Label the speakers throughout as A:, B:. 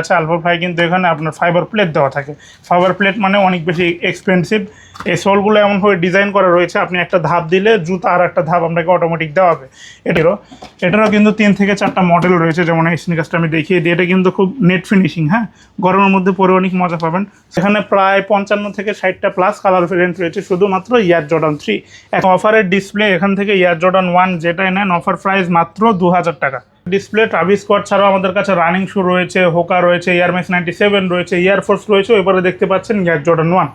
A: আচ্ছা alpha fly কিন্তু এখানে আপনার ফাইবার প্লেট দেওয়া থাকে। ফাইবার প্লেট মানে অনেক বেশি এক্সপেন্সিভ এই সোলগুলো এমনভাবে ডিজাইন করা রয়েছে, আপনি একটা ধাপ দিলে জুতা আর একটা ধাপ আপনাকে অটোমেটিক দেওয়া হবে। এটারও এটারও কিন্তু তিন থেকে চারটা মডেল রয়েছে, যেমন এই স্নিকাসটা আমি দেখিয়ে দিই। এটা কিন্তু খুব নেট ফিনিশিং হ্যাঁ? গরমের মধ্যে পরে অনেক মজা পাবেন। সেখানে প্রায় পঞ্চান্ন থেকে ষাটটা প্লাস কালার ভেরিয়েন্ট রয়েছে, শুধুমাত্র ইয়ার জর্ডান থ্রি এখন অফারের ডিসপ্লে এখান থেকে ইয়ার জর্ডান ওয়ান যেটাই নেন অফার প্রাইস মাত্র দু হাজার টাকা। ডিসপ্লে ট্রাভিস স্কট ছাড়াও আমাদের কাছে রানিং শু রয়েছে হোকা রয়েছে এয়ারমেক্স নাইনটি সেভেন রয়েছে এয়ারফোর্স রয়েছে এবারে দেখতে পাচ্ছেন ইয়ার জর্ডান ওয়ান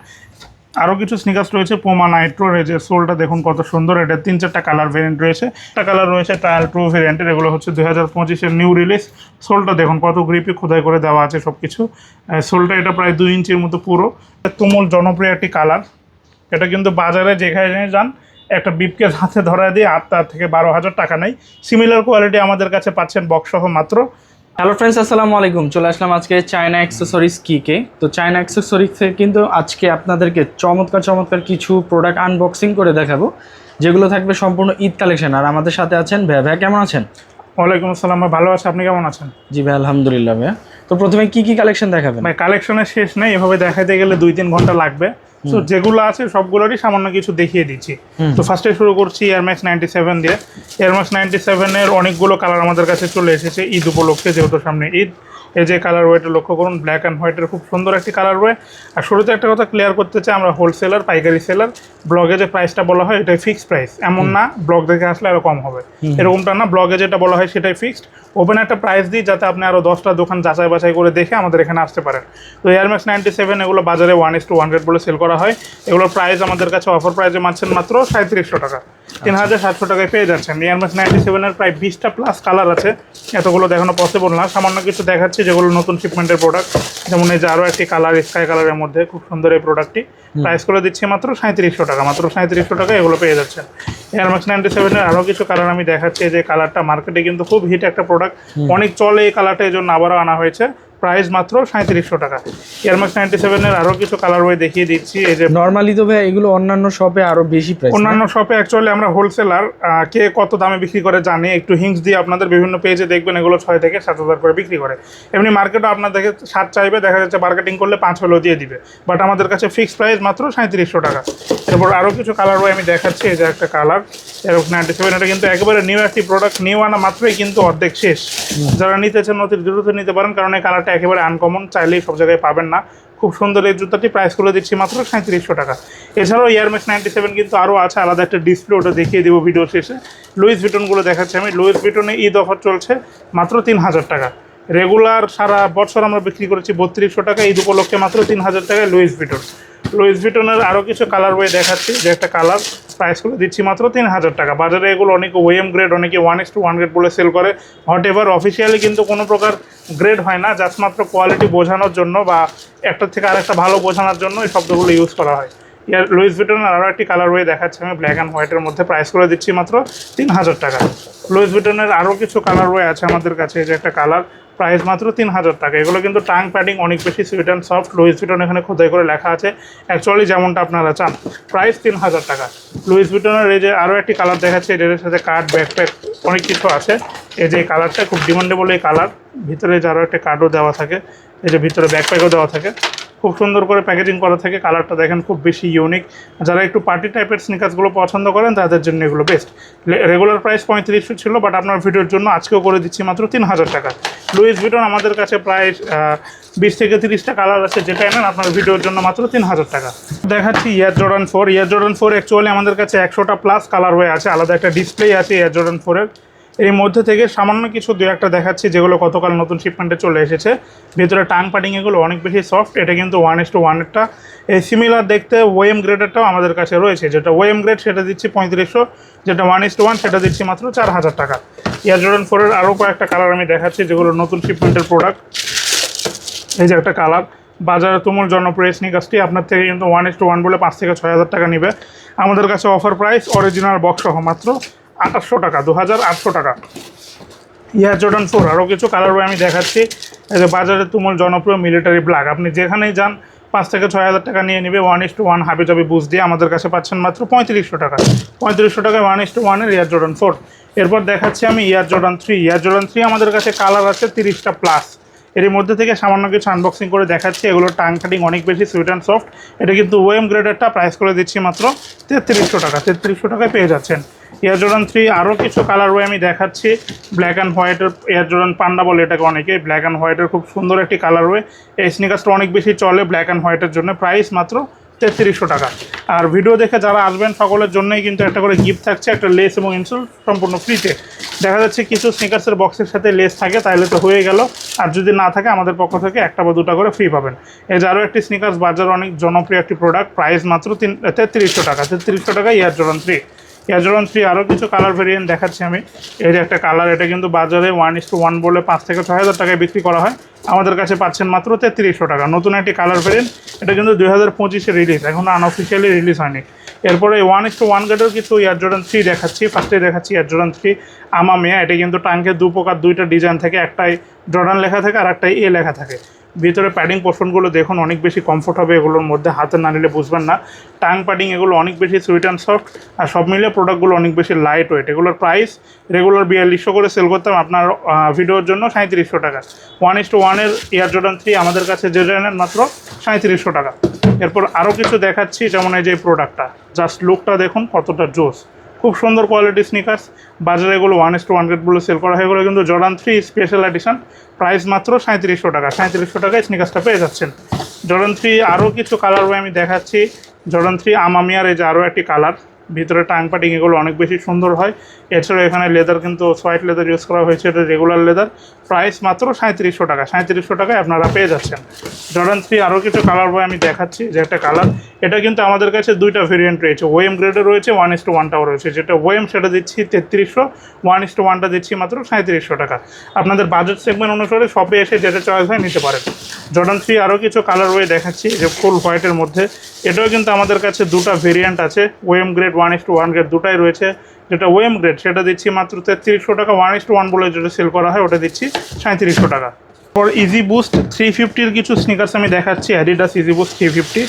A: আরও কিছু স্নিকার্স রয়েছে পোমা নাইট্রো রয়েছে সোলটা দেখুন কত সুন্দর এটা তিন চারটা কালার ভেরিয়েন্ট রয়েছে। একটা কালার রয়েছে ট্রায়াল ট্রু ভেরিয়েন্টের এগুলো হচ্ছে দুই হাজার পঁচিশের নিউ রিলিজ সোলটা দেখুন কত গ্রিপি খোদাই করে দেওয়া আছে সব কিছু সোলটা এটা প্রায় দুই ইঞ্চির মতো পুরো। তুমুল জনপ্রিয় একটি কালার এটা কিন্তু বাজারে যেখানে যান একটা বিপকে হাতে ধরা দিয়ে আট তার থেকে বারো হাজার টাকা নেই। সিমিলার কোয়ালিটি আমাদের কাছে পাচ্ছেন বক্সসহ মাত্র।
B: হ্যালো ফ্রেন্ডস আসসালামু আলাইকুম। চলে আসলাম আজকে চায়না অ্যাক্সেসরিজ কিকে তো চায়না অ্যাক্সেসরিজ থেকে কিন্তু আজকে আপনাদেরকে চমৎকার চমৎকার কিছু প্রোডাক্ট আনবক্সিং করে দেখাবো যেগুলো থাকবে সম্পূর্ণ ঈদ কালেকশন আর আমাদের সাথে আছেন ভ্যা ভ্যা কেমন আছেন?
A: ওয়ালাইকুম আসসালাম ভাই ভালো আছে। আপনি কেমন আছেন?
B: জি ভাই আলহামদুলিল্লাহ ভাইয়া। তো প্রথমে কি কি কালেকশন দেখাবেন?
A: ভাই কালেকশনের শেষ নেই। এভাবে দেখাতে গেলে দুই তিন ঘণ্টা লাগবে। তো যেগুলো আছে সবগুলোরই সামান্য কিছু দেখিয়ে দিচ্ছি। তো ফার্স্টে শুরু করছি এয়ারম্যাক্স নাইনটি সেভেন দিয়ে। এয়ারম্যাক্স নাইনটি সেভেনের অনেকগুলো কালার আমাদের কাছে চলে এসেছে ঈদ উপলক্ষে যেহেতু সামনে ঈদ। এই যে কালার ওয়েটা লক্ষ্য করুন ব্ল্যাক অ্যান্ড হোয়াইটের খুব সুন্দর একটি কালার ওয়ে আর শুরুতে একটা কথা ক্লিয়ার করতে চাই আমরা হোলসেলার পাইকারি সেলার ব্লগে যে প্রাইসটা বলা হয় এটাই ফিক্সড প্রাইস এমন না ব্লগ দেখে আসলে আরও কম হবে। এরকমটা না ব্লগে যেটা বলা হয় সেটাই ফিক্সড ওপেন একটা প্রাইস দিই যাতে আপনি আরও দশটা দোকান যাচাই বাছাই করে দেখে আমাদের এখানে আসতে পারেন। তো এয়ারম্যাক্স নাইনটি সেভেন এগুলো বাজারে ওয়ান ইস টু ওয়ান বলে সেল করা হয়। এগুলোর প্রাইস আমাদের কাছে অফার প্রাইসে মারছেন মাত্র সাঁত্রিশশো টাকা। তিন হাজার সাতশো টাকায় পেয়ে যাচ্ছেন। এয়ারম্যাক্স নাইনটি সেভেনের প্রায় বিশটা প্লাস কালার আছে। এতগুলো দেখানো পসিবল না। সামান্য কিছু দেখাচ্ছি যেগুলো নতুন শিপমেন্টের প্রোডাক্ট যেমন এই যে আরও একটি কালার স্কাই কালারের মধ্যে খুব সুন্দর এই প্রোডাক্টটি প্রাইস করে দিচ্ছি মাত্র সাঁত্রিশশো টাকা মাত্র সাঁত্রিশশো টাকা এগুলো পেয়ে যাচ্ছেন। এয়ারম্যাক্স নাইনটি সেভেনের আরও কিছু কালার আমি দেখাচ্ছি যে কালারটা মার্কেটে কিন্তু খুব হিট একটা প্রোডাক্ট অনেক চলে এই কালারটা এই জন্য আবারও আনা হয়েছে। প্রাইস মাত্র সাঁত্রিশশো টাকা। এয়ারম্যাক্স নাইনটি সেভেনের আরও কিছু কালার ওয়ে দেখিয়ে দিচ্ছি এই যে
B: নর্মালি তো ভাই এগুলো অন্যান্য শপে আরও বেশি প্রাইস
A: অন্যান্য শপে অ্যাকচুয়ালি আমরা হোলসেলার কে কত দামে বিক্রি করে জানি একটু হিংস দিয়ে আপনাদের বিভিন্ন পেজে দেখবেন এগুলো ছয় থেকে সাত হাজার করে বিক্রি করে। এমনি মার্কেটও আপনাদেরকে সাত চাইবে দেখা যাচ্ছে মার্কেটিং করলে পাঁচ হলেও দিয়ে দিবে। বাট আমাদের কাছে ফিক্সড প্রাইস মাত্র সাঁত্রিশশো টাকা। এরপর আরও কিছু কালার ওই আমি দেখাচ্ছি এই যে একটা কালার এরকম নাইনটি সেভেন এটা কিন্তু একেবারে নিউ একটি প্রোডাক্ট নিউ আনা মাত্রই কিন্তু অর্ধেক শেষ। যারা নিতে চান অতি দ্রুত নিতে পারেন কারণ এই কালারটা একেবারে আনকমন চাইলেই সব জায়গায় পাবেন না। খুব সুন্দর এই জুতাটি প্রাইস করে দিচ্ছি মাত্র সাঁত্রিশশো টাকা। এছাড়াও ইয়ারমেক্স নাইনটি সেভেন কিন্তু আরও আছে, আলাদা একটা ডিসপ্লে ওটা দেখিয়ে দেবো ভিডিও শেষে। লুইস ভিটনগুলো দেখাচ্ছি আমি। লুইস ভিটনে ঈদ অফার চলছে মাত্র তিন হাজার টাকা। রেগুলার সারা বছর আমরা বিক্রি করেছি বত্রিশশো টাকা, ঈদ উপলক্ষে মাত্র তিন হাজার টাকায় লুইস ভিটন লুইস ভিটনের আরও কিছু কালার ওয়ে দেখাচ্ছি, যে একটা কালার প্রাইস করে দিচ্ছি মাত্র তিন হাজার টাকা। বাজারে এগুলো অনেকে ওয়েম গ্রেড অনেকে one x to one grade বলে সেল করে। হট এভার অফিসিয়ালি কিন্তু কোনো প্রকার গ্রেড হয় না জাস্ট মাত্র কোয়ালিটি বোঝানোর জন্য বা একটার থেকে আরেকটা ভালো বোঝানোর জন্য এই শব্দগুলো ইউজ করা হয়। ইয়ার লুইস ভিটনের আরও একটি কালার ওয়ে দেখাচ্ছি আমি ব্ল্যাক অ্যান্ড হোয়াইটের মধ্যে প্রাইস করে দিচ্ছি মাত্র তিন হাজার টাকা। লুইস ভিটনের আরও কিছু কালার ওয়ে আছে আমাদের কাছে এই যে একটা কালার প্রাইস মাত্র তিন হাজার টাকা। এগুলো কিন্তু টাং প্যাডিং অনেক বেশি sweet and soft, Louis Vuitton এখানে খোদাই করে লেখা আছে। অ্যাকচুয়ালি যেমনটা আপনারা চান, প্রাইস তিন হাজার টাকা। লুইস ভিটনের এই যে আরও একটি কালার দেখাচ্ছে এটার সাথে কার্ড, ব্যাকপ্যাক অনেক কিছু আছে। এই যে কালারটা খুব ডিমান্ডেবল এই কালার। ভিতরে যে আরও একটা কার্ডও দেওয়া থাকে, এই যে ভিতরে ব্যাকপ্যাকও দেওয়া থাকে। খুব সুন্দর করে প্যাকেজিং করা থাকে কালারটা দেখেন খুব বেশি ইউনিক যারা একটু পার্টি টাইপের স্নিকার্সগুলো পছন্দ করেন, তাদের জন্য এগুলো বেস্ট রেগুলার প্রাইস পঁয়ত্রিশশো ছিল বাট আপনার ভিডিওর জন্য আজকেও করে দিচ্ছি মাত্র তিন হাজার টাকা। লুইস ভিটন আমাদের কাছে প্রায় বিশ থেকে তিরিশটা কালার আছে, যেটা এনেন, আপনার ভিডিওর জন্য মাত্র তিন হাজার টাকা। দেখাচ্ছি Air Jordan four Air Jordan four actually আমাদের কাছে একশোটা প্লাস কালার হয়ে আছে, আলাদা একটা ডিসপ্লে আছে ইয়ার জর্ডান ফোরের এর মধ্যে থেকে সামান্য কিছু দু একটা দেখাচ্ছি, যেগুলো গতকাল নতুন শিপমেন্টে চলে এসেছে। ভেতরে টাং পাটিং এগুলো অনেক বেশি সফট এটা কিন্তু ওয়ান এস টু ওয়ানেরটা এই সিমিলার দেখতে ওয়েম গ্রেডেরটাও আমাদের কাছে রয়েছে, যেটা ওয়েম গ্রেড সেটা দিচ্ছি পঁয়ত্রিশশো, যেটা ওয়ান ইস টু ওয়ান সেটা দিচ্ছি মাত্র চার হাজার টাকা। ইয়ার জর্ডান ফোরের আরও কয়েকটা কালার আমি দেখাচ্ছি, যেগুলো নতুন শিপমেন্টের প্রোডাক্ট এই যে একটা কালার বাজারে তুমুল জনপ্রিয় স্নিকার্সটি আপনার থেকে কিন্তু ওয়ান ইস টু ওয়ান বলে পাঁচ থেকে ছয় হাজার টাকা নেবে। আমাদের কাছে অফার প্রাইস অরিজিনাল বক্স সহ মাত্র আঠাশশো টাকা দু হাজার আটশো টাকা। ইয়ার জর্ডান ফোর আরও কিছু কালার আমি দেখাচ্ছি। যে বাজারে তুমুল জনপ্রিয় মিলিটারি ব্ল্যাক আপনি যেখানেই যান, পাঁচ থেকে ছয় হাজার টাকা নিয়ে নেবে ওয়ান ইস টু ওয়ান হাবি জাবি বুঝ দিয়ে আমাদের কাছে পাচ্ছেন মাত্র পঁয়ত্রিশশো টাকা। পঁয়ত্রিশশো টাকায় ওয়ান ইস টু ওয়ানের ইয়ার জর্ডান ফোর এরপর দেখাচ্ছি আমি Air Jordan three Air Jordan three আমাদের কাছে কালার আছে তিরিশটা প্লাস এর মধ্যে থেকে সামান্য কিছু আনবক্সিং করে দেখাচ্ছি। এগুলোর টাং কাটিং অনেক বেশি সুইট অ্যান্ড সফট এটা কিন্তু ওয়েম গ্রেডারটা প্রাইস করে দিচ্ছি মাত্র তেত্রিশশো টাকা। তেত্রিশশো টাকায় পেয়ে যাচ্ছেন। এয়ার জোরান থ্রি আরও কিছু কালার ওয়ে আমি দেখাচ্ছি। ব্ল্যাক অ্যান্ড হোয়াইটের এয়ার জোরান পান্ডা বলে এটাকে অনেকে ব্ল্যাক অ্যান্ড হোয়াইটের খুব সুন্দর একটি কালার ওয়ে এই স্নিকার্সটা অনেক বেশি চলে ব্ল্যাক অ্যান্ড হোয়াইটের জন্য। প্রাইস মাত্র তেত্রিশশো টাকা। আর ভিডিও দেখে যারা আসবেন, সকলের জন্যই কিন্তু একটা করে গিফট থাকছে, একটা লেস এবং ইনসুল সম্পূর্ণ ফ্রিতে দেখা যাচ্ছে কিছু স্নিকার্সের বক্সের সাথে লেস থাকে তাহলে তো হয়ে গেল। আর যদি না থাকে, আমাদের পক্ষ থেকে একটা বা দুটা করে ফ্রি পাবেন। এই যে আরও একটি স্নিকার্স বাজার অনেক জনপ্রিয় একটি প্রোডাক্ট প্রাইস মাত্র তিন, তেত্রিশশো টাকা। তেত্রিশশো টাকা Air Jordan three Air Jordan three আরও কিছু কালার ভেরিয়েন্ট দেখাচ্ছি আমি। যে একটা কালার এটা কিন্তু বাজারে ওয়ান ইস টু ওয়ান বলে পাঁচ থেকে ছয় হাজার টাকায় বিক্রি করা হয়। আমাদের কাছে পাচ্ছেন মাত্র তেত্রিশশো টাকা। নতুন একটি কালার ভেরিয়েন্ট এটা কিন্তু দুই হাজার পঁচিশে রিলিজ এখন আনঅফিসিয়ালি রিলিজ হয়নি। এরপরে ওয়ান ইস টু ওয়ান গেটের কিছু ইয়ারজোরান থ্রি দেখাচ্ছি ফার্স্টে দেখাচ্ছি ইয়ারজোরান থ্রি, আমা মেয়া, এটা কিন্তু টাঙ্কে দু প্রকার দুইটা ডিজাইন থাকে, একটাই জর্ডান লেখা থাকে আর একটাই এ লেখা থাকে। ভিতরে প্যাডিং পোর্শনগুলো দেখুন, অনেক বেশি কমফোর্ট হবে এগুলোর মধ্যে। হাতে না নিলে বুঝবেন না। টাং প্যাডিং এগুলো অনেক বেশি সুইট অ্যান্ড সফট আর সব মিলিয়ে প্রোডাক্টগুলো অনেক বেশি লাইট ওয়েট এগুলোর প্রাইস রেগুলার বিয়াল্লিশশো করে সেল করতাম আপনার ভিডিওর জন্য সাঁত্রিশশো টাকা। ওয়ান ইস টু ওয়ানের এয়ার জর্ডান থ্রি আমাদের কাছে যে জানেন মাত্র সাঁত্রিশশো টাকা। এরপর আরও কিছু দেখাচ্ছি, যেমন এই যে প্রোডাক্টটা জাস্ট লুকটা দেখুন, কতটা জোস খুব সুন্দর কোয়ালিটি স্নিকার্স বাজারে এগুলো ওয়ান এস টু ওয়ান বলে সেল করা হয়। এগুলো কিন্তু Jordan three special edition price মাত্র সাঁত্রিশশো টাকা। সাঁত্রিশশো টাকায় স্নিকার্সটা পেয়ে যাচ্ছেন। জর্ডান থ্রি আরও কিছু কালার আমি দেখাচ্ছি। জর্ডান থ্রি আমামিয়ার এই যে আরও একটি কালার ভিতরে টাং পাটিং এগুলো অনেক বেশি সুন্দর হয়। এছাড়াও এখানে লেদার কিন্তু হোয়াইট লেদার ইউজ করা হয়েছে, এটা রেগুলার লেদার প্রাইস মাত্র সাঁত্রিশশো টাকা সাঁত্রিশশো টাকায় আপনারা পেয়ে যাচ্ছেন। জর্ডান থ্রি আরও কিছু কালার বয় আমি দেখাচ্ছি, যে একটা কালার এটা কিন্তু আমাদের কাছে দুইটা ভেরিয়েন্ট রয়েছে ওয়েম গ্রেডে রয়েছে ওয়ান ইস টু ওয়ানটাও রয়েছে। যেটা ওয়েম সেটা দিচ্ছি তেত্রিশশো ওয়ান ইস টু ওয়ানটা দিচ্ছি মাত্র সাঁত্রিশশো টাকা। আপনাদের বাজেট সেগমেন্ট অনুসারে শপে এসে যেটা চয়েস হয় নিতে পারেন। জর্ডান থ্রি আরও কিছু কালার ওয়ে দেখাচ্ছি, যে ফুল হোয়াইটের মধ্যে। এটাও কিন্তু আমাদের কাছে দুটো ভেরিয়েন্ট আছে OEM grade one is to one grade দুটাই রয়েছে। যেটা ওয়েম গ্রেড সেটা দিচ্ছি মাত্র তেত্রিশশো টাকা ওয়ান ইস্ট টু ওয়ান বলে যেটা সেল করা হয়, ওটা দিচ্ছি সাঁত্রিশশো টাকা। পর ইজি বুস্ট থ্রি ফিফটির কিছু স্নিকার্স আমি দেখাচ্ছি Adidas Yeezy boost three fifty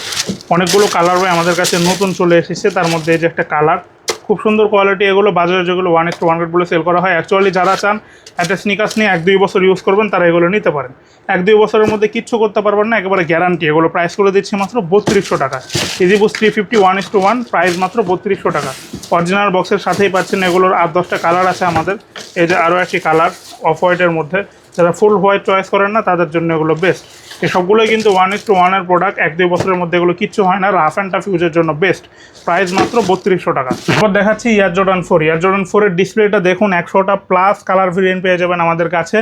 A: অনেকগুলো কালার আমাদের কাছে নতুন চলে এসেছে, তার মধ্যে এই যে একটা কালার খুব সুন্দর কোয়ালিটি এগুলো, বাজারে যেগুলো ওয়ান এস টু ওয়ান বলে সেল করা হয় অ্যাকচুয়ালি যারা চান একটা স্নিকার্স নিয়ে এক দুই বছর ইউজ করবেন, তারা এগুলো নিতে পারেন। এক দুই বছরের মধ্যে কিচ্ছু করতে পারবেন না, একেবারে গ্যারান্টি এগুলো প্রাইস করে দিচ্ছি মাত্র বত্রিশশো টাকা। Yeezy boost three fifty one is to one price মাত্র বত্রিশশো টাকা। অরিজিনাল বক্সের সাথেই পাচ্ছেন এগুলোর আট, দশটা কালার আছে আমাদের। এই যে আরও একটি কালার অফ হোয়াইটের মধ্যে। যারা ফুল হোয়াইট চয়েস করেন না, তাদের জন্য এগুলো বেস্ট এই সবগুলোই কিন্তু ওয়ান ইস টু ওয়ানের প্রোডাক্ট এক দুই বছরের মধ্যে এগুলো কিচ্ছু হয় না রাফ অ্যান্ড টাফ ইউজের জন্য বেস্ট প্রাইস মাত্র বত্রিশশো টাকা। এরপর দেখাচ্ছি Air Jordan four Air Jordan ফোরের ডিসপ্লেটা দেখুন, একশোটা প্লাস কালার ভেরিয়েন্ট পেয়ে যাবেন আমাদের কাছে।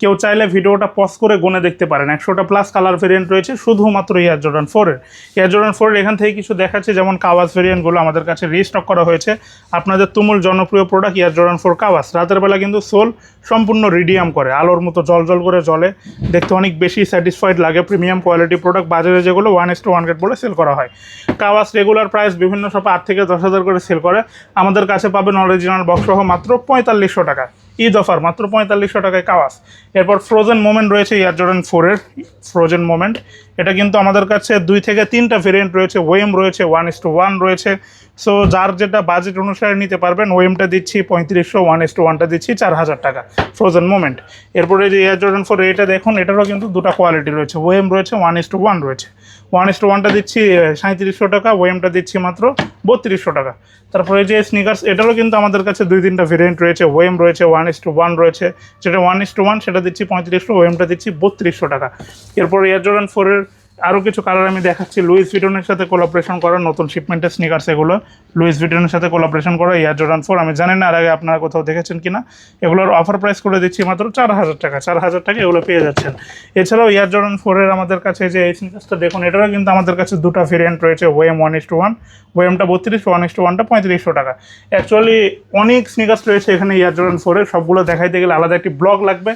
A: কেউ চাইলে ভিডিওটা পজ করে গুনে দেখতে পারেন। একশোটা প্লাস কালার ভেরিয়েন্ট রয়েছে, শুধুমাত্র ইয়ার জর্ডান ফোরের ইয়ার জর্ডান ফোরের এখান থেকে কিছু দেখাচ্ছে, যেমন কাওয়াজ ভেরিয়েন্টগুলো আমাদের কাছে রিস্টক করা হয়েছে। আপনাদের তুমুল জনপ্রিয় প্রোডাক্ট ইয়ার জর্ডান ফোর কাওয়াজ রাতের বেলা কিন্তু সোল সম্পূর্ণ রিডিয়াম করে, আলোর মতো জল জল করে জলে দেখতে অনেক বেশি স্যাটিসফাইড লাগে প্রিমিয়াম কোয়ালিটি প্রোডাক্ট বাজারে যেগুলো one is to one grade বলে সেল করা হয়। কাওয়াজ রেগুলার প্রাইস বিভিন্ন শপে আট থেকে দশ হাজার করে সেল করে। আমাদের কাছে পাবেন অরিজিনাল বক্স সহ মাত্র পঁয়তাল্লিশশো টাকা। ঈদ অফার, মাত্র পঁয়তাল্লিশশো টাকায় কাওয়াস। এরপর ফ্রোজেন মোমেন্ট রয়েছে ইয়ার জর্ডান ফোরের ফ্রোজেন মোমেন্ট এটা কিন্তু আমাদের কাছে দুই থেকে তিনটা ভেরিয়েন্ট রয়েছে ওয়েম রয়েছে ওয়ান ইস টু ওয়ান রয়েছে। সো যার যেটা বাজেট অনুসারে নিতে পারবেন ওয়েমটা দিচ্ছি পঁয়ত্রিশশো ওয়ান ইস টু ওয়ানটা দিচ্ছি চার হাজার টাকা ফ্রোজেন মোমেন্ট এরপরে যে এয়ার জর্ডান ফোর এটা দেখুন, এটারও কিন্তু দুটো কোয়ালিটি রয়েছে ওয়েম রয়েছে ওয়ান ইস টু ওয়ান রয়েছে। ওয়ান ইস টু ওয়ানটা দিচ্ছি সাঁত্রিশশো টাকা ওয়েমটা দিচ্ছি মাত্র বত্রিশশো টাকা। তারপরে যে স্নিকার্স এটারও কিন্তু আমাদের কাছে দুই তিনটা ভেরিয়েন্ট রয়েছে ওয়েম রয়েছে ওয়ান ইস টু ওয়ান রয়েছে। যেটা ওয়ান ইস টু ওয়ান সেটা দিচ্ছি পঁয়ত্রিশশো ওয়েমটা দিচ্ছি বত্রিশশো টাকা। এরপর এয়ার জোরান ফোরের আরও কিছু কালার আমি দেখাচ্ছি। লুইস ভিটনের সাথে কোলাপারেশন করা নতুন শিপমেন্টের স্নিকার্স এগুলো। লুইস ভিটনের সাথে কোলাপারেশন করা ইয়ার জর্ডান ফোর আমি জানি না আর আগে আপনারা কোথাও দেখেছেন কি না এগুলোর অফার প্রাইস করে দিচ্ছি মাত্র চার হাজার টাকা। চার হাজার টাকা এগুলো পেয়ে যাচ্ছেন। এছাড়াও ইয়ার জোরান ফোরের আমাদের কাছে যে এই স্নিকার্সটা দেখুন, এটারও কিন্তু আমাদের কাছে দুটো ভেরিয়েন্ট রয়েছে OEM one is to one ওয়েমটা বত্রিশ ওয়ান ইস টু ওয়ানটা পঁয়ত্রিশশো টাকা। অ্যাকচুয়ালি অনেক স্নিকার্স রয়েছে এখানে ইয়ার জর্ডান ফোরের সবগুলো দেখাইতে গেলে আলাদা একটি ব্লগ লাগবে।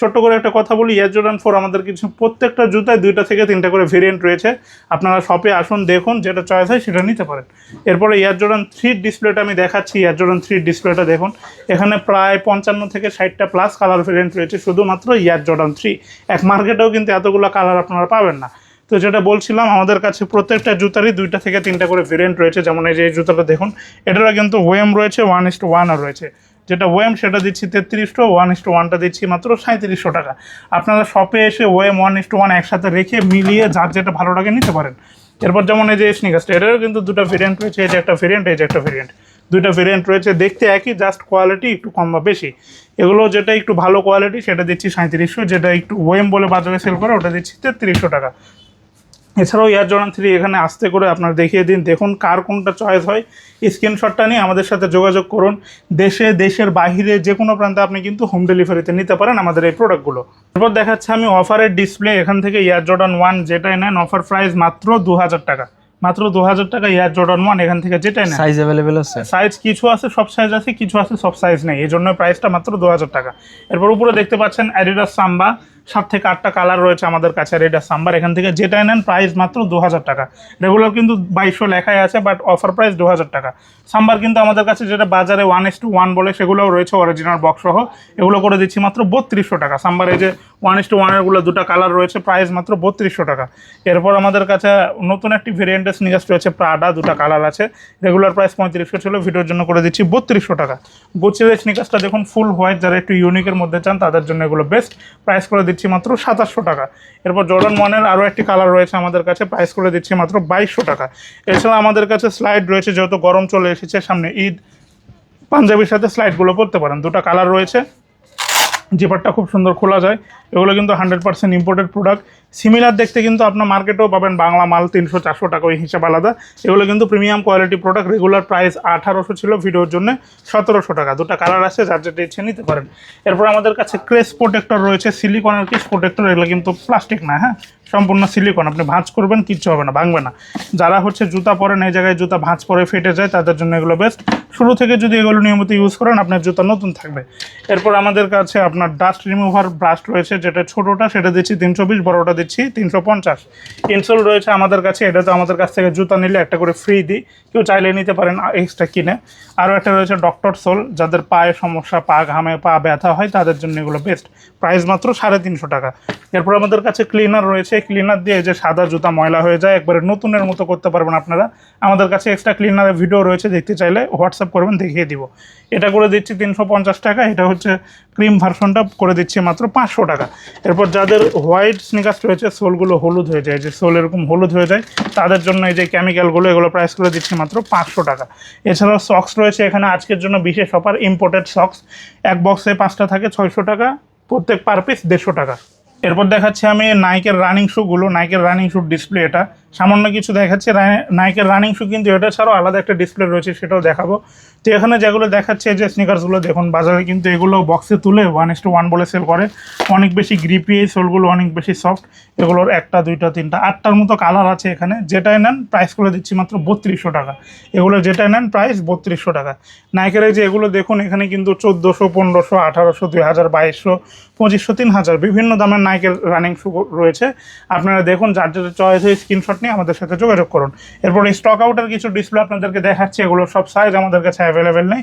A: ছোট্ট করে একটা কথা বলি ইয়ার জর্ডান ফোর আমাদের কিছু প্রত্যেকটা জুতায় দুইটা থেকে তিনটা করে ভেরিয়েন্ট রয়েছে। আপনারা শপে আসুন, দেখুন, যেটা চয়েস হয় সেটা নিতে পারেন। এরপরে ইয়ার জর্ডান থ্রির ডিসপ্লেটা আমি দেখাচ্ছি ইয়ার জর্ডান থ্রির ডিসপ্লেটা দেখুন। এখানে প্রায় পঞ্চান্ন থেকে ষাটটা প্লাস কালার ভেরিয়েন্ট রয়েছে, শুধুমাত্র ইয়ার জর্ডান থ্রি এক মার্কেটেও কিন্তু এতগুলো কালার আপনারা পাবেন না। তো যেটা বলছিলাম, আমাদের কাছে প্রত্যেকটা জুতারই দুইটা থেকে তিনটা করে ভেরিয়েন্ট রয়েছে, যেমন এই যে জুতাটা দেখুন, এটারও কিন্তু ওয়েম রয়েছে ওয়ান ইস্ট ওয়ানও রয়েছে। যেটা ওয়েম, সেটা দিচ্ছি তেত্রিশশো ওয়ান ইস টু ওয়ানটা দিচ্ছি মাত্র সাঁত্রিশশো টাকা। আপনারা শপে এসে OEM one is to one একসাথে রেখে মিলিয়ে যার যেটা ভালো লাগে নিতে পারেন। এরপর যেমন এই যে স্নিকাসটা এটারও কিন্তু দুটো ভেরিয়েন্ট রয়েছে, এই যে একটা ভেরিয়েন্ট এই যে একটা ভেরিয়েন্ট দুইটা ভেরিয়েন্ট রয়েছে, দেখতে একই জাস্ট কোয়ালিটি একটু কম বা বেশি। এগুলো যেটা একটু ভালো কোয়ালিটি সেটা দিচ্ছি সাঁত্রিশশো যেটা একটু ওয়েম বলে বাজারে সেল করে, ওটা দিচ্ছি তেত্রিশশো টাকা। এছাড়াও এয়ার জর্ডান থ্রি এখানে আসতে করে আপনার দেখিয়ে দিন। দেখুন কার কোনটা চয়েস হয়। স্ক্রিনশটটা নিয়ে আমাদের সাথে যোগাযোগ করুন। দেশে দেশের বাইরে যে কোনো প্রান্তে আপনি কিন্তু হোম ডেলিভারিতে নিতে পারেন আমাদের এই প্রোডাক্টগুলো এরপর দেখাচ্ছে আমি অফারের ডিসপ্লে এখান থেকে এয়ার জর্ডান ওয়ান যেটাই নেন অফার প্রাইস মাত্র দু হাজার টাকা। মাত্র দু হাজার টাকা এয়ার জর্ডান ওয়ান এখান থেকে যেটাই নেন।
B: সাইজ অ্যাভেলেবেল আছে?
A: সাইজ কিছু আছে সব সাইজ আছে কিছু আছে সব সাইজ নেই। এই জন্য প্রাইসটা মাত্র দু হাজার টাকা। এরপর উপরে দেখতে পাচ্ছেন অ্যাডিডাস সাম্বা সাত থেকে আটটা কালার রয়েছে আমাদের কাছে অ্যাডিডাস সাম্বার এখান থেকে যেটাই নেন প্রাইস মাত্র দু হাজার টাকা। রেগুলার কিন্তু বাইশশো লেখাই আছে বাট অফার প্রাইস দু হাজার টাকা। সাম্বার কিন্তু আমাদের কাছে যেটা বাজারে ওয়ান এস টু ওয়ান বলে, সেগুলোও রয়েছে অরিজিনাল বক্স সহ। এগুলো করে দিচ্ছি মাত্র বত্রিশশো টাকা। সাম্বার এই যে ওয়ান এস টু ওয়ানেরগুলো দুটো কালার রয়েছে প্রাইস মাত্র বত্রিশশো টাকা। এরপর আমাদের কাছে নতুন একটি ভেরিয়েন্টের স্নিকাস রয়েছে প্রাডা দুটো কালার আছে। রেগুলার প্রাইস পঁয়ত্রিশশো ছিল, ভিডিওর জন্য করে দিচ্ছি বত্রিশশো টাকা। গুচির স্নিকাসটা দেখুন ফুল হোয়াইট যারা একটু ইউনিকের মধ্যে চান, তাদের জন্য এগুলো বেস্ট প্রাইস করে দিচ্ছি মাত্র সাতাশশো টাকা। এরপর জর্ডান ওয়ানের আরও একটি কালার রয়েছে আমাদের কাছে প্রাইস করে দিচ্ছি মাত্র বাইশশো টাকা। এছাড়া আমাদের কাছে স্লাইড রয়েছে, যেহেতু গরম চলে এসেছে, সামনে ঈদ, পাঞ্জাবির সাথে স্লাইডগুলো পরতে পারেন। দুটা কালার রয়েছে জিপারটা খুব সুন্দর খোলা যায়, এগুলো কিন্তু hundred percent imported product similar দেখতে কিন্তু আপনার মার্কেটেও পাবেন বাংলা মাল তিনশো, চারশো টাকা, ওই হিসাব আলাদা। এগুলো কিন্তু premium quality product regular price আঠারোশো ছিল ভিডিওর জন্য সতেরোশো টাকা। দুটো কালার আছে, যার যেটা ইচ্ছে নিতে পারেন। এরপর আমাদের কাছে ক্রেস প্রোটেক্টর রয়েছে সিলিকনের কেস প্রোটেক্টর এগুলো কিন্তু প্লাস্টিক না হ্যাঁ? সম্পূর্ণ সিলিকন আপনি ভাঁজ করবেন, কিচ্ছু হবে না, ভাঙবে না। যারা হচ্ছে জুতা পরেন, এই জায়গায় জুতা ভাঁজ পরে ফেটে যায়, তাদের জন্য এগুলো বেস্ট শুরু থেকে যদি এগুলো নিয়মিত ইউজ করেন, আপনার জুতা নতুন থাকবে। এরপর আমাদের কাছে আপনার ডাস্ট রিমুভার ব্রাশ রয়েছে, যেটা ছোটোটা, সেটা দিচ্ছি তিনশো বিশ, বড়োটা দিচ্ছি তিনশো পঞ্চাশ। ইনসোল রয়েছে আমাদের কাছে, এটা তো আমাদের কাছ থেকে জুতা নিলে একটা করে ফ্রি দিই। কেউ চাইলে নিতে পারেন এক্সট্রা কিনে। আরও একটা রয়েছে ডক্টর সোল যাদের পায়ে সমস্যা, পা ঘামে, পা ব্যথা হয়, তাদের জন্য এগুলো বেস্ট প্রাইস মাত্র সাড়ে তিনশো টাকা। এরপর আমাদের কাছে ক্লিনার রয়েছে। ক্লিনার দিয়ে যে সাদা জুতা ময়লা হয়ে যায়, একবারে নতুনের মতো করতে পারবেন আপনারা। আমাদের কাছে এক্সট্রা ক্লিনারের ভিডিও রয়েছে, দেখতে চাইলে হোয়াটসঅ্যাপ করবেন, দেখিয়ে দিব। এটা করে দিচ্ছি তিনশো পঞ্চাশ টাকা, এটা হচ্ছে ক্রিম ভার্সনটা করে দিচ্ছি মাত্র পাঁচশো টাকা। এরপর যাদের হোয়াইট স্নিকাস রয়েছে সোলগুলো হলুদ হয়ে যায়। যে সোল এরকম হলুদ হয়ে যায়, তাদের জন্য এই যে কেমিক্যালগুলো এগুলো প্রাইস করে দিচ্ছি মাত্র পাঁচশো টাকা। এছাড়াও সক্স রয়েছে, এখানে আজকের জন্য বিশেষ অফার ইম্পোর্টেড সক্স এক বক্সে পাঁচটা থাকে, ছয়শো টাকা, প্রত্যেক পার পিস দেড়শো টাকা। এরপর দেখাচ্ছি আমি নাইকের রানিং শ্যুগুলো নাইকের রানিং শ্যুর ডিসপ্লে এটা। সামান্য কিছু দেখাচ্ছে। নাইকের রানিং শ্যু কিন্তু এটা ছাড়াও আলাদা একটা ডিসপ্লে রয়েছে, সেটাও দেখাবো। তো এখানে যেগুলো দেখাচ্ছে, যে স্নিকার্সগুলো দেখুন, বাজারে কিন্তু এগুলো বক্সে তুলে ওয়ান ইস টু ওয়ান বলে সেল করে। অনেক বেশি গ্রিপি এই সোলগুলো অনেক বেশি সফট এগুলোর একটা, দুইটা, তিনটা, আটটার মতো কালার আছে এখানে। যেটাই নেন প্রাইস করে দিচ্ছি মাত্র বত্রিশশো টাকা। এগুলো যেটাই নেন প্রাইস বত্রিশশো টাকা। নাইকের যে এগুলো দেখুন, এখানে কিন্তু চোদ্দোশো, পনেরোশো, আঠারোশো দুই হাজার বাইশশো, পঁচিশশো তিন হাজার বিভিন্ন দামের নাইকের রানিং শু রয়েছে। আপনারা দেখুন, যার যেটা চয়েস হয়ে স্ক্রিনশট নিয়ে আমাদের সাথে যোগাযোগ করুন। এরপর স্টক আউটের কিছু ডিসপ্লে আপনাদেরকে দেখাচ্ছি, এগুলো সব সাইজ আমাদের কাছে অ্যাভেলেবেল নেই।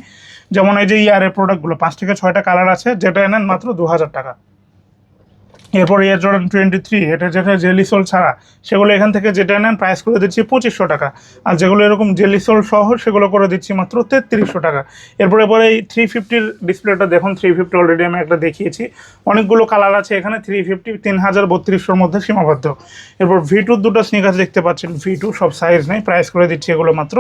A: যেমন এই যে ইয়ারের প্রোডাক্টগুলো পাঁচ থেকে ছয়টা কালার আছে, যেটা এনেন মাত্র দু হাজার টাকা। এরপর এয়ার জর্ডান টোয়েন্টি থ্রি এটা যেটা জেলিসোল ছাড়া, সেগুলো এখান থেকে যেটা নেন প্রাইস করে দিচ্ছি পঁচিশশো টাকা। আর যেগুলো এরকম জেলিসোল সহ, সেগুলো করে দিচ্ছি মাত্র তেত্রিশশো টাকা। এরপর এবার এই থ্রি ফিফটির ডিসপ্লেটা দেখুন থ্রি ফিফটি অলরেডি আমি একটা দেখিয়েছি। অনেকগুলো কালার আছে এখানে থ্রি ফিফটি তিন হাজার বত্রিশশোর মধ্যে সীমাবদ্ধ। এরপর ভি টুর দুটো স্নিকার দেখতে পাচ্ছেন ভি টু সব সাইজ নেই প্রাইস করে দিচ্ছি এগুলো মাত্র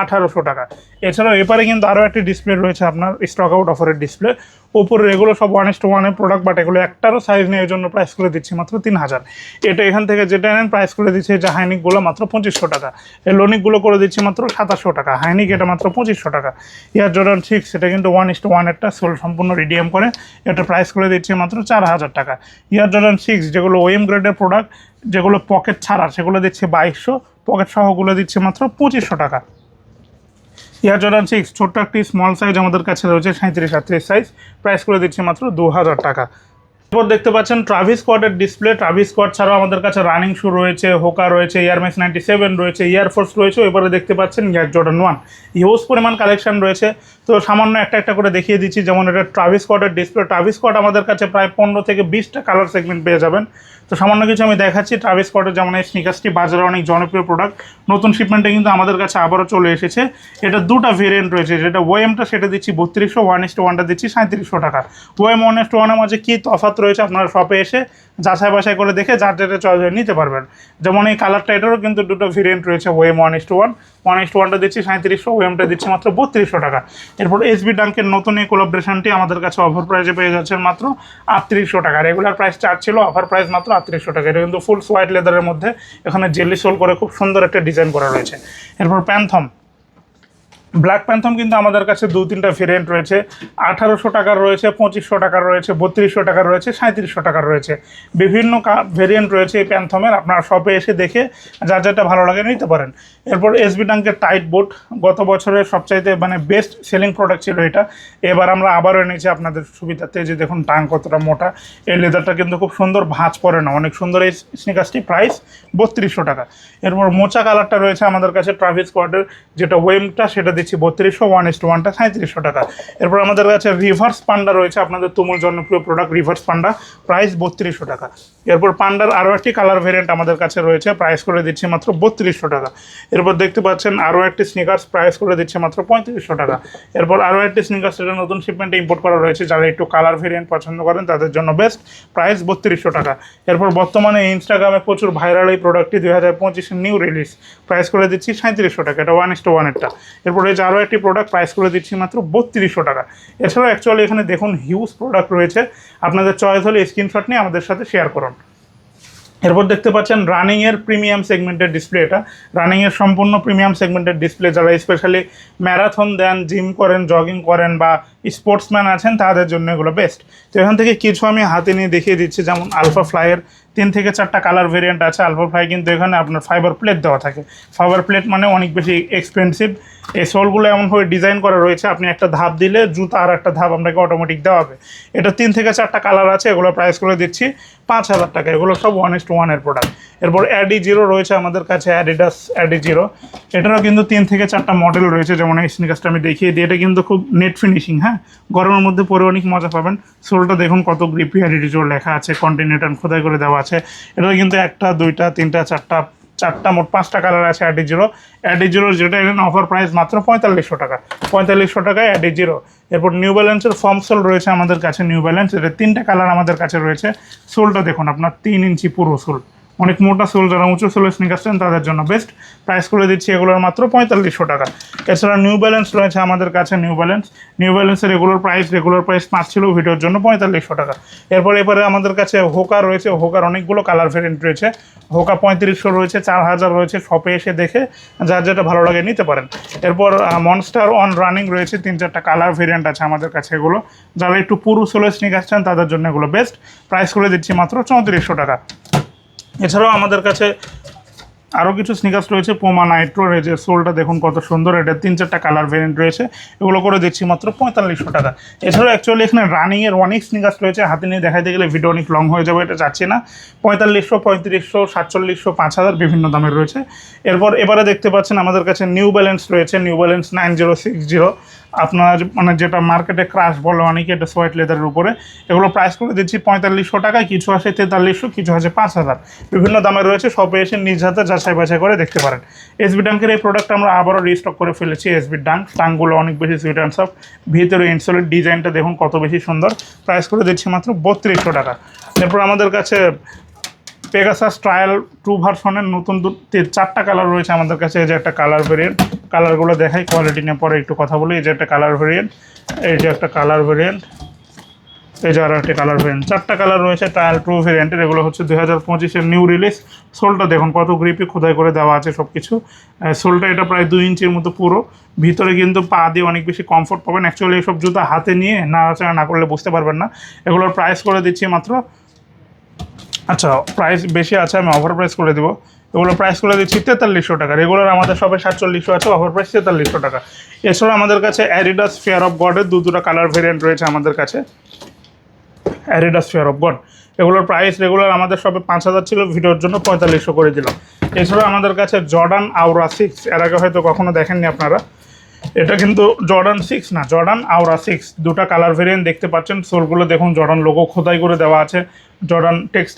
A: আঠারোশো টাকা। এছাড়াও এপারে কিন্তু আরও একটি ডিসপ্লে রয়েছে আপনার স্টক আউট অফারের ডিসপ্লে ওপরের এগুলো সব ওয়ান টু ওয়ানের প্রোডাক্ট বাট এগুলো একটারও সাইজ নেই জন্য প্রাইস করে দিচ্ছি মাত্র তিন হাজার। এটা এখান থেকে যেটা নেন প্রাইস করে দিচ্ছে যে হাইনিকগুলো মাত্র পঁচিশশো টাকা। এই লোনিকগুলো করে দিচ্ছি মাত্র সাতাশশো টাকা। হাইনিক এটা মাত্র পঁচিশশো টাকা। ইয়ার জর্ডান সিক্স এটা কিন্তু ওয়ান টু একটা সোল সম্পূর্ণ রিডিএম করে, এটা প্রাইস করে দিচ্ছি মাত্র চার হাজার টাকা। ইয়ার জর্ডান সিক্স যেগুলো ওএম গ্রেডের প্রোডাক্ট যেগুলো পকেট ছাড়া, সেগুলো দিচ্ছে বাইশশো পকেট সহগুলো দিচ্ছে মাত্র পঁচিশশো টাকা। এয়ার জর্ডান সিক্স ছোট্ট একটি স্মল সাইজ আমাদের কাছে রয়েছে সাঁত্রিশ আটত্রিশ সাইজ প্রাইস করে দিচ্ছি মাত্র দু হাজার টাকা। এরপর দেখতে পাচ্ছেন ট্রাভিস স্কোয়াডের ডিসপ্লে ট্রাভিস স্কোয়াড ছাড়াও আমাদের কাছে রানিং শু রয়েছে হোকা রয়েছে এয়ারমেক্স নাইনটি সেভেন রয়েছে এয়ারফোর্স রয়েছে এবারে দেখতে পাচ্ছেন এয়ার জর্ডান ওয়ান হিউজ পরিমাণ কালেকশন রয়েছে। তো সামান্য একটা একটা করে দেখিয়ে দিচ্ছি, যেমন এটা ট্রাভিস স্কোয়াডের ডিসপ্লে ট্রাভিস স্কোয়াড আমাদের কাছে প্রায় পনেরো থেকে বিশটা কালার সেগমেন্ট পেয়ে যাবেন। তো সামান্য কিছু আমি দেখাচ্ছি ট্রাভেল স্কটের যেমন এই স্নিকার্সটি বাজারে অনেক জনপ্রিয় প্রোডাক্ট নতুন শিপমেন্টে কিন্তু আমাদের কাছে আবারও চলে এসেছে। এটা দুটো ভেরিয়েন্ট রয়েছে, যেটা ওয়েমটা সেটা দিচ্ছি বত্রিশশো ওয়ান ইস্ট ওয়ানটা দিচ্ছি সাঁত্রিশশো টাকা। ওয়েম ওয়ান ইস্ট ওয়ানের মাঝে কী তফাৎ রয়েছে আপনারা শপে এসে যাচাই বাছাই করে দেখে যার যেটা চয়েস হয় নিতে পারবেন। যেমন এই কালারটা এটারও কিন্তু দুটো ভেরিয়েন্ট রয়েছে OEM one is to one one is to ওয়ানটা দিচ্ছি সাঁত্রিশশো ওয়েমটা দিচ্ছি মাত্র বত্রিশশো টাকা। এরপর এসবি ডাঙ্কের নতুন এই কোলাবরেশনটি আমাদের কাছে অফার প্রাইসে পেয়ে যাচ্ছেন মাত্র আটত্রিশশো টাকা। রেগুলার প্রাইস চার্জ ছিল অফার প্রাইস মাত্র আটত্রিশশো টাকা। এটা কিন্তু ফুল হোয়াইট লেদারের মধ্যে এখানে জেলি সোল করে খুব সুন্দর একটা ডিজাইন করা রয়েছে। এরপর প্যান্থম ব্ল্যাক প্যান্থম কিন্তু আমাদের কাছে দু, তিনটা ভেরিয়েন্ট রয়েছে। আঠারোশো টাকার রয়েছে, পঁচিশশো টাকার রয়েছে, বত্রিশশো টাকার রয়েছে সাঁত্রিশশো টাকার রয়েছে। বিভিন্ন কা ভেরিয়েন্ট রয়েছে এই প্যান্থমের আপনারা শপে এসে দেখে যার যেটা ভালো লাগে নিতে পারেন। এরপর এসবি ডাঙ্কের টাইট বোট গত বছরের সবচাইতে মানে বেস্ট সেলিং প্রোডাক্ট ছিল এটা। এবার আমরা আবারও এনেছি আপনাদের সুবিধাতে, যে দেখুন টাং কতটা মোটা। এই লেদারটা কিন্তু খুব সুন্দর ভাঁজ পড়ে না, অনেক সুন্দর এই স্নিকার্সটি প্রাইস বত্রিশশো টাকা। এরপর মোচা কালারটা রয়েছে আমাদের কাছে ট্রাভিস স্কোয়াডের যেটা ওয়েমটা সেটা দিচ্ছি বত্রিশশো ওয়ান ইস্ট ওয়ানটা সাঁত্রিশশো টাকা। এরপর আমাদের কাছে রিভার্স পান্ডা রয়েছে, আপনাদের তুমুল জনপ্রিয় প্রোডাক্ট রিভার্স পান্ডা প্রাইস বত্রিশশো টাকা। এরপর পান্ডার আরও একটি কালার ভেরিয়েন্ট আমাদের কাছে রয়েছে প্রাইস করে দিচ্ছি মাত্র বত্রিশশো টাকা। এরপর দেখতে পাচ্ছেন আরও একটি স্নিকার্স প্রাইস করে দিচ্ছে মাত্র পঁয়ত্রিশশো টাকা। এরপর আরও একটি স্নিকার্স এটা নতুন শিপমেন্টে ইম্পোর্ট করা রয়েছে, যারা একটু কালার ভেরিয়েন্ট পছন্দ করেন, তাদের জন্য বেস্ট প্রাইস বত্রিশশো টাকা। এরপর বর্তমানে ইনস্টাগ্রামে প্রচুর ভাইরাল এই প্রোডাক্টটি দুই হাজার পঁচিশের নিউ রিলিজ প্রাইস করে দিচ্ছি সাঁত্রিশশো টাকা, এটা ওয়ান ইস্টো ওয়ানেরটা এরপর যে আরও একটি প্রোডাক্ট প্রাইস করে দিচ্ছি মাত্র বত্রিশশো টাকা। এছাড়াও অ্যাকচুয়ালি এখানে দেখুন হিউজ প্রোডাক্ট রয়েছে। আপনাদের চয়েস হলে স্ক্রিনশট নিয়ে আমাদের সাথে শেয়ার করুন। এরপর দেখতে পাচ্ছেন রানিংয়ের প্রিমিয়াম সেগমেন্টের ডিসপ্লে এটা। রানিংয়ের সম্পূর্ণ প্রিমিয়াম সেগমেন্টের ডিসপ্লে যারা স্পেশালি ম্যারাথন দেন জিম করেন জগিং করেন বা স্পোর্টসম্যান আছেন, তাদের জন্য এগুলো বেস্ট তো এখান থেকে কিছু আমি হাতে নিয়ে দেখিয়ে দিচ্ছি, যেমন আলফা ফ্লাইয়ের তিন থেকে চারটা কালার ভেরিয়েন্ট আছে। আলফা ফ্লাই কিন্তু এখানে আপনার ফাইবার প্লেট দেওয়া থাকে। ফাইবার প্লেট মানে অনেক বেশি এক্সপেন্সিভ এই সোলগুলো এমনভাবে ডিজাইন করা রয়েছে, আপনি একটা ধাপ দিলে জুতা আর একটা ধাপ আপনাকে অটোমেটিক দেওয়া হবে। এটা তিন থেকে চারটা কালার আছে, এগুলো প্রাইস করে দিচ্ছি পাঁচ হাজার টাকা। এগুলো সব ওয়ান ইস টু ওয়ানের প্রোডাক্ট এরপর অ্যাডি জিরো রয়েছে আমাদের কাছে অ্যাডিডাস অ্যাডি জিরো এটারও কিন্তু তিন থেকে চারটা মডেল রয়েছে, যেমন এই স্নিকাসটা আমি দেখিয়ে দিই। এটা কিন্তু খুব নেট ফিনিশিং হ্যাঁ? গরমের মধ্যে পরে অনেক মজা পাবেন। সোলটা দেখুন কত গ্রিপি অ্যাডিডি জিরো লেখা আছে কন্টিনেন্টাল খোদাই করে দেওয়া আছে। এটা কিন্তু একটা, দুইটা, তিনটা, চারটা চারটা মোট পাঁচটা কালার আছে অ্যাডি জিরো অ্যাডি জিরো যেটা এখানে অফার প্রাইস মাত্র পঁয়তাল্লিশশো টাকা। পঁয়তাল্লিশশো টাকায় অ্যাডি জিরো এরপর নিউ ব্যালেন্সের ফর্ম সোল রয়েছে আমাদের কাছে নিউ ব্যালেন্স এটা তিনটা কালার আমাদের কাছে রয়েছে। সোলটা দেখুন, আপনার তিন ইঞ্চি পুরো সোল। অনেক মোটা সোল, যারা উঁচু সোলের স্নিকার্স চান তাদের জন্য বেস্ট প্রাইস করে দিচ্ছি এগুলোর মাত্র পঁয়তাল্লিশশো টাকা। এছাড়া নিউ ব্যালেন্স রয়েছে আমাদের কাছে নিউ ব্যালেন্স নিউ ব্যালেন্সের রেগুলার প্রাইস রেগুলার প্রাইস পাঁচ ছিল ভিডিওর জন্য পঁয়তাল্লিশশো টাকা। এরপর এবারে আমাদের কাছে হোকা রয়েছে। হোকার অনেকগুলো কালার ভেরিয়েন্ট রয়েছে। হোকা পঁয়ত্রিশশো রয়েছে, চার হাজার রয়েছে শপে এসে দেখে যার যেটা ভালো লাগে নিতে পারেন। এরপর মনস্টার অন রানিং রয়েছে, তিন চারটা কালার ভেরিয়েন্ট আছে আমাদের কাছে এগুলো। যারা একটু পুরো সোলের স্নিকার্স চান, তাদের জন্য এগুলো বেস্ট প্রাইস করে দিচ্ছি মাত্র চৌত্রিশশো টাকা। এছাড়াও আমাদের কাছে আরও কিছু স্নিকার্স রয়েছে পোমা নাইট্রো রয়েছে সোলটা দেখুন কত সুন্দর এটা তিন চারটা কালার ভেরিয়েন্ট রয়েছে, এগুলো করে দিচ্ছি মাত্র পঁয়তাল্লিশশো টাকা। এছাড়াও অ্যাকচুয়ালি এখানে রানিংয়ের অনেক স্নিকার্স রয়েছে, হাতে নিয়ে দেখাইতে গেলে ভিডিও অনেক লং হয়ে যাবে, এটা চাচ্ছি না। পঁয়তাল্লিশশো, পঁয়ত্রিশশো, সাতচল্লিশশো পাঁচ হাজার বিভিন্ন দামের রয়েছে। এরপর এবারে দেখতে পাচ্ছেন আমাদের কাছে নিউ ব্যালেন্স রয়েছে New Balance nine zero six zero আপনার মানে যেটা মার্কেটে ক্রাশ বলে অনেকে এটা সোয়াইট লেদারের উপরে, এগুলো প্রাইস করে দিচ্ছি পঁয়তাল্লিশশো টাকা কিছু আছে তেতাল্লিশশো, কিছু আছে পাঁচ হাজার। বিভিন্ন দামে রয়েছে, সবে এসে নিজ হাতে যাচাই বাছাই করে দেখতে পারেন। এসবি ডাঙ্কের এই প্রোডাক্ট আমরা আবারও রিস্টক করে ফেলেছি এসবি ডাঙ্ক টাঙ্কগুলো অনেক বেশি সুইট অ্যান্ড সফট ভিতরে ইনসোলের ডিজাইনটা দেখুন কত বেশি সুন্দর। প্রাইস করে দিচ্ছি মাত্র বত্রিশশো টাকা। এরপর আমাদের কাছে পেগাসাস ট্রায়াল টু ভার্সনের নতুন দু চারটা কালার রয়েছে আমাদের কাছে যে একটা কালার ভেরিয়েন্ট কালারগুলো দেখাই কোয়ালিটি নিয়ে পরে একটু কথা বলি। এই যে একটা কালার ভেরিয়েন্ট এই যে একটা কালার ভেরিয়েন্ট এই যে আরও একটা কালার ভেরিয়েন্ট চারটা কালার রয়েছে ট্রায়াল টু ভেরিয়েন্টের এগুলো হচ্ছে দুই হাজার পঁচিশের নিউ রিলিজ সোলটা দেখুন, কত গ্রিপি খোদাই করে দেওয়া আছে সব কিছু সোলটা এটা প্রায় দুই ইঞ্চির মতো পুরো। ভিতরে কিন্তু পা দিয়ে অনেক বেশি কমফোর্ট পাবেন। অ্যাকচুয়ালি এইসব জুতা হাতে নিয়ে নাড়াচাড়া না করলে বুঝতে পারবেন না। এগুলোর প্রাইস করে দিচ্ছি মাত্র আচ্ছা প্রাইস বেশি আছে, আমি অফার প্রাইস করে দেবো। এগুলো প্রাইস করে দিচ্ছি তেতাল্লিশশো টাকা। রেগুলার আমাদের সবে সাতচল্লিশশো আছে অফার প্রাইস তেতাল্লিশশো টাকা। এছাড়া আমাদের কাছে অ্যাডিডাস ফেয়ার অফ গডের দু দুটো কালার ভেরিয়েন্ট রয়েছে আমাদের কাছে। অ্যাডিডাস ফেয়ার অফ গড এগুলোর প্রাইস রেগুলার আমাদের সবে পাঁচ হাজার ছিল, ভিডিওর জন্য পঁয়তাল্লিশশো করে দিলাম। এছাড়াও আমাদের কাছে জর্ডান আউরা সিক্স এর আগে হয়তো কখনো দেখেননি আপনারা। এটা কিন্তু জর্ডান সিক্স না জর্ডান আউরা সিক্স দুটো কালার ভেরিয়েন্ট দেখতে পাচ্ছেন সোলগুলো দেখুন জর্ডান লোগো খোদাই করে দেওয়া আছে। জর্ডান টেক্সট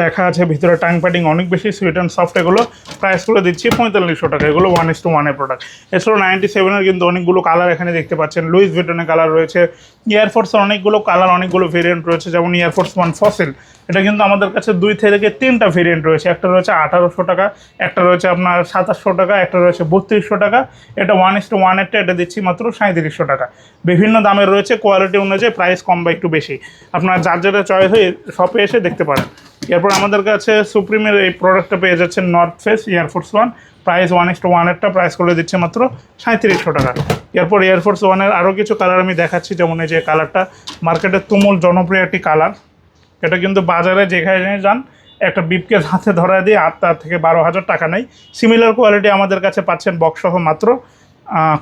A: লেখা আছে, ভিতরে টাং প্যাডিং অনেক বেশি সুইট অ্যান্ড সফট এগুলো। প্রাইস করে দিচ্ছি পঁয়তাল্লিশশো টাকা, এগুলো ওয়ান ইস টু ওয়ানের প্রোডাক্ট এছাড়াও নাইনটি সেভেনের কিন্তু অনেকগুলো কালার এখানে দেখতে পাচ্ছেন। লুইস ভিটনের কালার রয়েছে। এয়ারফোর্সের অনেকগুলো কালার অনেকগুলো ভেরিয়েন্ট রয়েছে, যেমন এয়ারফোর্স ওয়ান ফসিল এটা কিন্তু আমাদের কাছে দুই থেকে তিনটা ভেরিয়েন্ট রয়েছে। একটা রয়েছে আঠারোশো টাকা, একটা রয়েছে আপনার সাতাশশো টাকা, একটা রয়েছে বত্রিশশো টাকা। এটা ওয়ান ইস টু ওয়ানেরটা এটা দিচ্ছি মাত্র সাঁত্রিশশো টাকা। বিভিন্ন দামের রয়েছে কোয়ালিটি অনুযায়ী প্রাইস কম বা একটু বেশি। আপনার যার যেটা চয়েস হয়ে শপে এসে দেখতে পারেন। এরপর আমাদের কাছে সুপ্রিমের এই প্রোডাক্টটা পেয়ে যাচ্ছেন North Face Air Force one price one to ওয়ানেরটা price করে দিচ্ছে মাত্র সাঁত্রিশশো টাকা। এরপর এয়ারফোর্স ওয়ানের আরও কিছু কালার আমি দেখাচ্ছি, যেমন এই যে কালারটা মার্কেটের তুমুল জনপ্রিয় একটি কালার এটা কিন্তু বাজারে যেখানে যান, একটা বিপকে হাতে ধরা দিয়ে আট তার থেকে বারো হাজার টাকা নেই। সিমিলার কোয়ালিটি আমাদের কাছে পাচ্ছেন বক্সসহ মাত্র।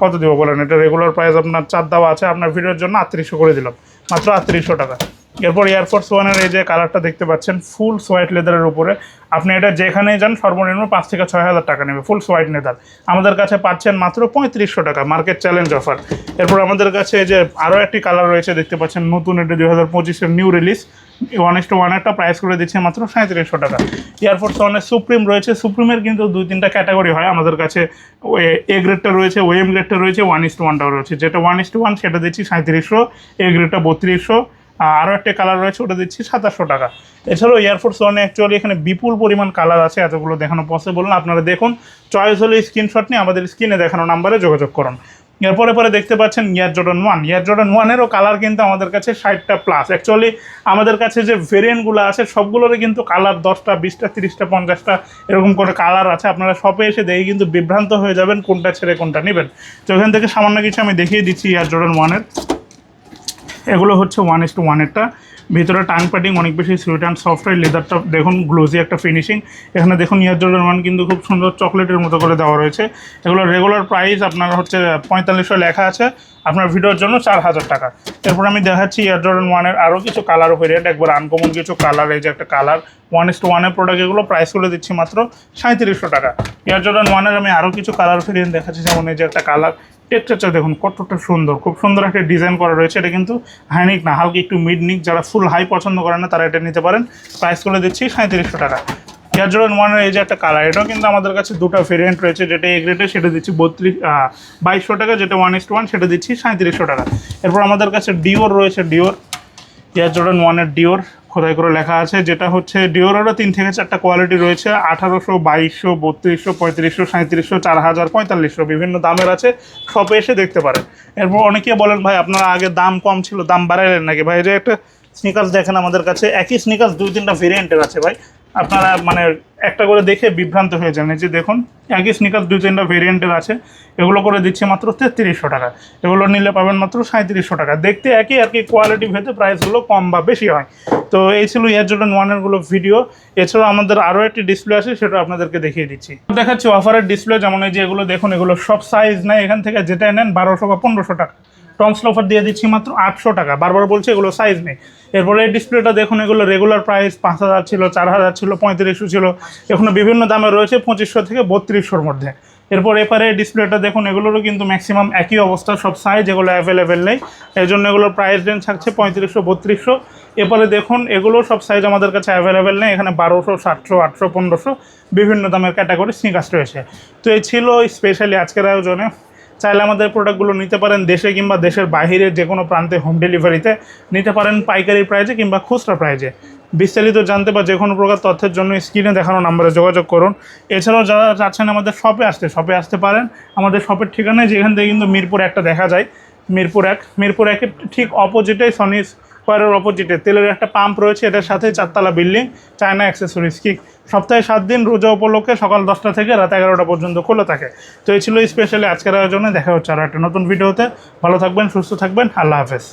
A: কত দিব বলেন? এটা রেগুলার প্রাইস আপনার চার দেওয়া আছে। আপনার ভিডিওর জন্য আটত্রিশশো করে দিলাম। মাত্র আটত্রিশশো টাকা। এরপর এয়ারফোর্স ওয়ানের এই যে কালারটা দেখতে পাচ্ছেন ফুল সোয়াইট লেদারের উপরে। আপনি এটা যেখানেই যান, সর্বনিম্ন পাঁচ থেকে ছয় হাজার টাকা নেবে ফুল সোয়াইট লেদার আমাদের কাছে পাচ্ছেন মাত্র পঁয়ত্রিশশো টাকা মার্কেট চ্যালেঞ্জ অফার এরপর আমাদের কাছে এই যে আরও একটি কালার রয়েছে, দেখতে পাচ্ছেন নতুন, এটা দুই হাজার পঁচিশের new release one is to one একটা প্রাইস করে দিচ্ছে মাত্র সাঁত্রিশশো টাকা। এয়ারফোর্স ওয়ানের সুপ্রিম রয়েছে সুপ্রিমের কিন্তু দুই, তিনটা ক্যাটাগরি হয়। আমাদের কাছে এ গ্রেডটা রয়েছে ওএম গ্রেডটা রয়েছে ওয়ান ইস টু ওয়ানটাও রয়েছে। যেটা ওয়ান ইস টু ওয়ান সেটা দিচ্ছি সাঁত্রিশশো এ গ্রেডটা বত্রিশশো। আরও একটা কালার রয়েছে, ওটা দিচ্ছি সাতাশশো টাকা। এছাড়াও এয়ারফোর্স ওয়ানে অ্যাকচুয়ালি এখানে বিপুল পরিমাণ কালার আছে, এতগুলো দেখানো পসিবল না। আপনারা দেখুন চয়েস হলে স্ক্রিনশট নিয়ে আমাদের স্ক্রিনে দেখানো নাম্বারে যোগাযোগ করুন। এরপরে পরে দেখতে পাচ্ছেন Air Jordan one Air Jordan ওয়ানেরও colour কিন্তু আমাদের কাছে ষাটটা প্লাস অ্যাকচুয়ালি আমাদের কাছে যে ভেরিয়েন্টগুলো আছে, সবগুলোরই কিন্তু কালার দশটা, বিশটা, তিরিশটা, পঞ্চাশটা এরকম করে কালার আছে। আপনারা শপে এসে দেখে কিন্তু বিভ্রান্ত হয়ে যাবেন কোনটা ছেড়ে কোনটা নেবেন। তো এখান থেকে সামান্য কিছু আমি দেখিয়ে দিচ্ছি ইয়ার জর্ডন ওয়ানের এগুলো হচ্ছে ওয়ান ইস টু ওয়ানেরটা ভিতরে টাং প্যাডিং অনেক বেশি সুইট অ্যান্ড সফটওয়্যার লেদারটা দেখুন গ্লোজি একটা ফিনিশিং এখানে দেখুন ইয়ার জলের ওয়ান কিন্তু খুব সুন্দর চকলেটের মতো করে দেওয়া রয়েছে। এগুলো রেগুলার প্রাইস আপনার হচ্ছে পঁয়তাল্লিশশো লেখা আছে। আপনার ভিডিওর জন্য চার হাজার টাকা। এরপর আমি দেখাচ্ছি ইয়ার জর্ডন ওয়ানের আরও কিছু কালার ভেরিয়েন্ট একবার আনকমন কিছু কালার এই যে একটা কালার ওয়ান ইস টু ওয়ানের প্রোডাক্ট এগুলো প্রাইস করে দিচ্ছি মাত্র সাঁত্রিশশো টাকা। ইয়ার জর্ডন ওয়ানের আমি আরও কিছু কালার ভেরিয়েন্ট দেখাচ্ছি, যেমন এই যে একটা কালার টেক্সচারটা দেখুন কতটা সুন্দর, খুব সুন্দর একটা ডিজাইন করা রয়েছে, এটা কিন্তু হাইনিক না, হালকা একটু মিড নিক যারা ফুল হাই পছন্দ করেন না, তারা এটা নিতে পারেন। প্রাইস করে দিচ্ছি সাঁত্রিশশো টাকা। এয়ার জর্ডন ওয়ানের এই যে একটা কালার এটাও কিন্তু আমাদের কাছে দুটো ভেরিয়েন্ট রয়েছে, যেটা এ গ্রেডে সেটা দিচ্ছি বত্রিশ বাইশশো টাকা, যেটা ওয়ান ইস্ট ওয়ান সেটা দিচ্ছি সাঁত্রিশশো টাকা। এরপর আমাদের কাছে ডিওর রয়েছে ডিওর এয়ার জর্ডন ওয়ানের ডিওর খোদাই করে লেখা আছে, যেটা হচ্ছে ডিওরেরও তিন থেকে চারটা কোয়ালিটি রয়েছে, আঠারোশো, বাইশশো, বত্রিশশো, পঁয়ত্রিশশো সাঁত্রিশশো চার হাজার পঁয়তাল্লিশশো, বিভিন্ন দামের আছে শপে এসে দেখতে পারেন। এরপর অনেকে বলেন, ভাই, আপনারা আগে দাম কম ছিল, দাম বাড়াইলেন নাকি? ভাই যে একটা স্নিকার্স দেখেন আমাদের কাছে, একই স্নিকার্স দুই তিনটা ভেরিয়েন্টের আছে, ভাই। আপনারা মানে একটা করে দেখে বিভ্রান্ত হয়ে যান। যে দেখুন, একই স্নিকার দুই তিনটা ভেরিয়েন্টের আছে। এগুলো করে দিচ্ছে মাত্র তেত্রিশশো টাকা। এগুলো নিলে পাবেন মাত্র সাঁত্রিশশো টাকা। দেখতে একই আর কি কোয়ালিটি ভেদে প্রাইসগুলো কম বা বেশি হয়। তো এই ছিল এয়ার জর্ডন ওয়ানেরগুলো ভিডিও এছাড়াও আমাদের আরও একটি ডিসপ্লে আছে, সেটা আপনাদেরকে দেখিয়ে দিচ্ছি। দেখাচ্ছি অফারের ডিসপ্লে যেমন এই যে এগুলো দেখুন, এগুলো সব সাইজ নেয় এখান থেকে যেটা নেন বারোশো বা পনেরোশো টাকা। টমস অফার দিয়ে দিচ্ছি মাত্র আটশো টাকা। বারবার বলছি, এগুলো সাইজ নেই। এরপরে এই ডিসপ্লেটা দেখুন, এগুলো রেগুলার প্রাইস পাঁচ হাজার ছিল, চার হাজার ছিল, পঁয়ত্রিশশো ছিল। এখনও বিভিন্ন দামে রয়েছে, পঁচিশশো থেকে বত্রিশশোর মধ্যে। এরপর এপারে ডিসপ্লেটা দেখুন, এগুলোরও কিন্তু ম্যাক্সিমাম একই অবস্থা, সব সাইজ এগুলো অ্যাভেলেবেল নেই। এই জন্য এগুলোর প্রাইস রেঞ্জ থাকছে পঁয়ত্রিশশো, বত্রিশশো। এরপরে দেখুন, এগুলো সব সাইজ আমাদের কাছে অ্যাভেলেবেল নেই, এখানে বারোশো সাতশো আটশো, পনেরোশো, বিভিন্ন দামের ক্যাটাগরি স্নিকার্স রয়েছে। তো এই ছিল স্পেশালি আজকের আয়োজনে। চাইলে আমাদের প্রোডাক্টগুলো নিতে পারেন দেশে কিংবা দেশের বাইরে যে কোনো প্রান্তে হোম ডেলিভারিতে নিতে পারেন পাইকারি প্রাইজে কিংবা খুচরা প্রাইজে বিস্তারিত জানতে বা যে কোনো প্রকার তথ্যের জন্য স্ক্রিনে দেখানো নাম্বারে যোগাযোগ করুন। এছাড়াও যারা চাচ্ছেন আমাদের শপে আসতে শপে আসতে পারেন। আমাদের শপের ঠিকানায় যেখান থেকে কিন্তু মিরপুর একটা দেখা যায়। মিরপুর এক, মিরপুর একের ঠিক অপোজিটে সনি স্কোয়ারের অপোজিটে তেলের একটা পাম্প রয়েছে, এটার সাথে চারতলা বিল্ডিং চায়না অ্যাক্সেসরিজ কি সপ্তাহে সাত দিন রোজা উপলক্ষে সকাল দশটা থেকে রাত এগারোটা পর্যন্ত খোলা থাকে। তো এই ছিল স্পেশালি আজকের আয়োজনে। দেখা হচ্ছে আর একটা নতুন ভিডিওতে। ভালো থাকবেন, সুস্থ থাকবেন। আল্লাহ হাফেজ।